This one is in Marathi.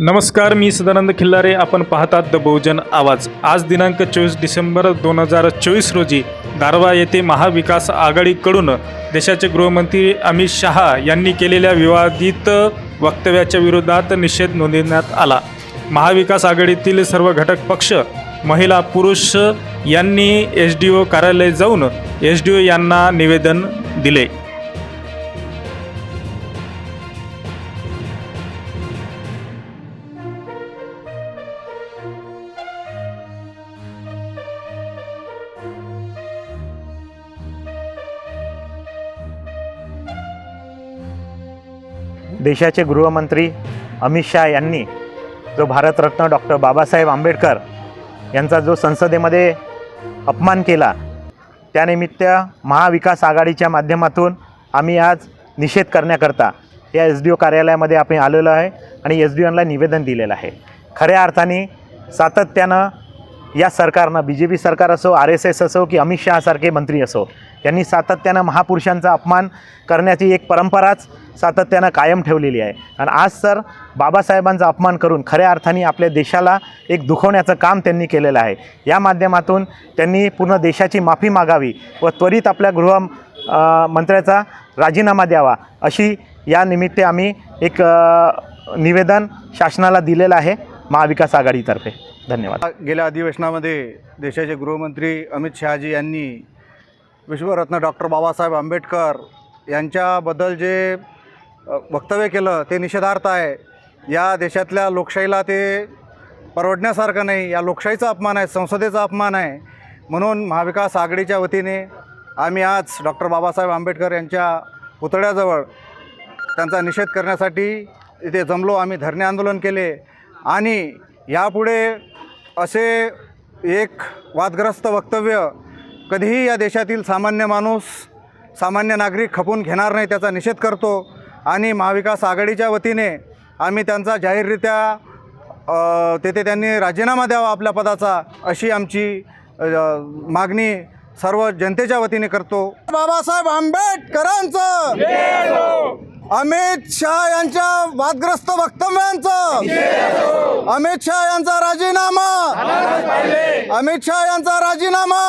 नमस्कार मी सदानंद खिल्लारे. आपण पाहतात द बहुजन आवाज. आज दिनांक चोवीस डिसेंबर दोन हजार चोवीस रोजी दारवा येथे महाविकास आघाडीकडून देशाचे गृहमंत्री अमित शहा यांनी केलेल्या विवादित वक्तव्याच्या विरोधात निषेध नोंदवण्यात आला. महाविकास आघाडीतील सर्व घटक पक्ष महिला पुरुष यांनी एस डी ओ कार्यालय जाऊन एस डी ओ यांना निवेदन दिले. देशाचे गृहमंत्री अमित शहा यांनी जो भारतरत्न डॉक्टर बाबासाहेब आंबेडकर यांचा जो संसदेमध्ये अपमान केला त्यानिमित्त महाविकास आघाडीच्या माध्यमातून आम्ही आज निषेध करण्याकरता या एस डी ओ कार्यालयामध्ये आपण आलेलो आहे आणि एस डी ओला निवेदन दिलेलं आहे. खऱ्या अर्थाने सातत्यानं या सरकारनं बी जे पी सरकार असो आर एस एस असो की अमित शहासारखे मंत्री असो यांनी सातत्यानं महापुरुषांचा अपमान करण्याची एक परंपराच सातत्यानं कायम ठेवलेली आहे. आणि आज सर बाबासाहेबांचा अपमान करून खऱ्या अर्थाने आपल्या देशाला एक दुखवण्याचं काम त्यांनी केलेलं आहे. या माध्यमातून त्यांनी पूर्ण देशाची माफी मागावी व त्वरित आपल्या गृह मंत्र्याचा राजीनामा द्यावा अशी या निमित्ते आम्ही एक निवेदन शासनाला दिलेलं आहे महाविकास आघाडीतर्फे. धन्यवाद. गेल्या अधिवेशनामध्ये देशाचे गृहमंत्री अमित शहाजी यांनी विश्वरत्न डॉक्टर बाबासाहेब आंबेडकर यांच्याबद्दल जे वक्तव्य केलं ते निषेधार्थ आहे. या देशातल्या लोकशाहीला ते परवडण्यासारखं नाही. या लोकशाहीचा अपमान आहे संसदेचा अपमान आहे. म्हणून महाविकास आघाडीच्या वतीने आम्ही आज डॉक्टर बाबासाहेब आंबेडकर यांच्या पुतळ्याजवळ त्यांचा निषेध करण्यासाठी इथे जमलो. आम्ही धरणे आंदोलन केले. आणि यापुढे असे एक वादग्रस्त वक्तव्य कधीही या देशातील सामान्य माणूस सामान्य नागरिक खपून घेणार नाही त्याचा निषेध करतो. आणि महाविकास आघाडीच्या वतीने आम्ही त्यांचा जाहीररित्या तेथे त्यांनी राजीनामा द्यावा आपल्या पदाचा अशी आमची मागणी सर्व जनतेच्या वतीने करतो. बाबासाहेब आंबेडकरांचं! अमित शहा यांच्या वादग्रस्त वक्तव्यांचं! अमित शहा यांचा राजीनामा! अमित शहा यांचा राजीनामा!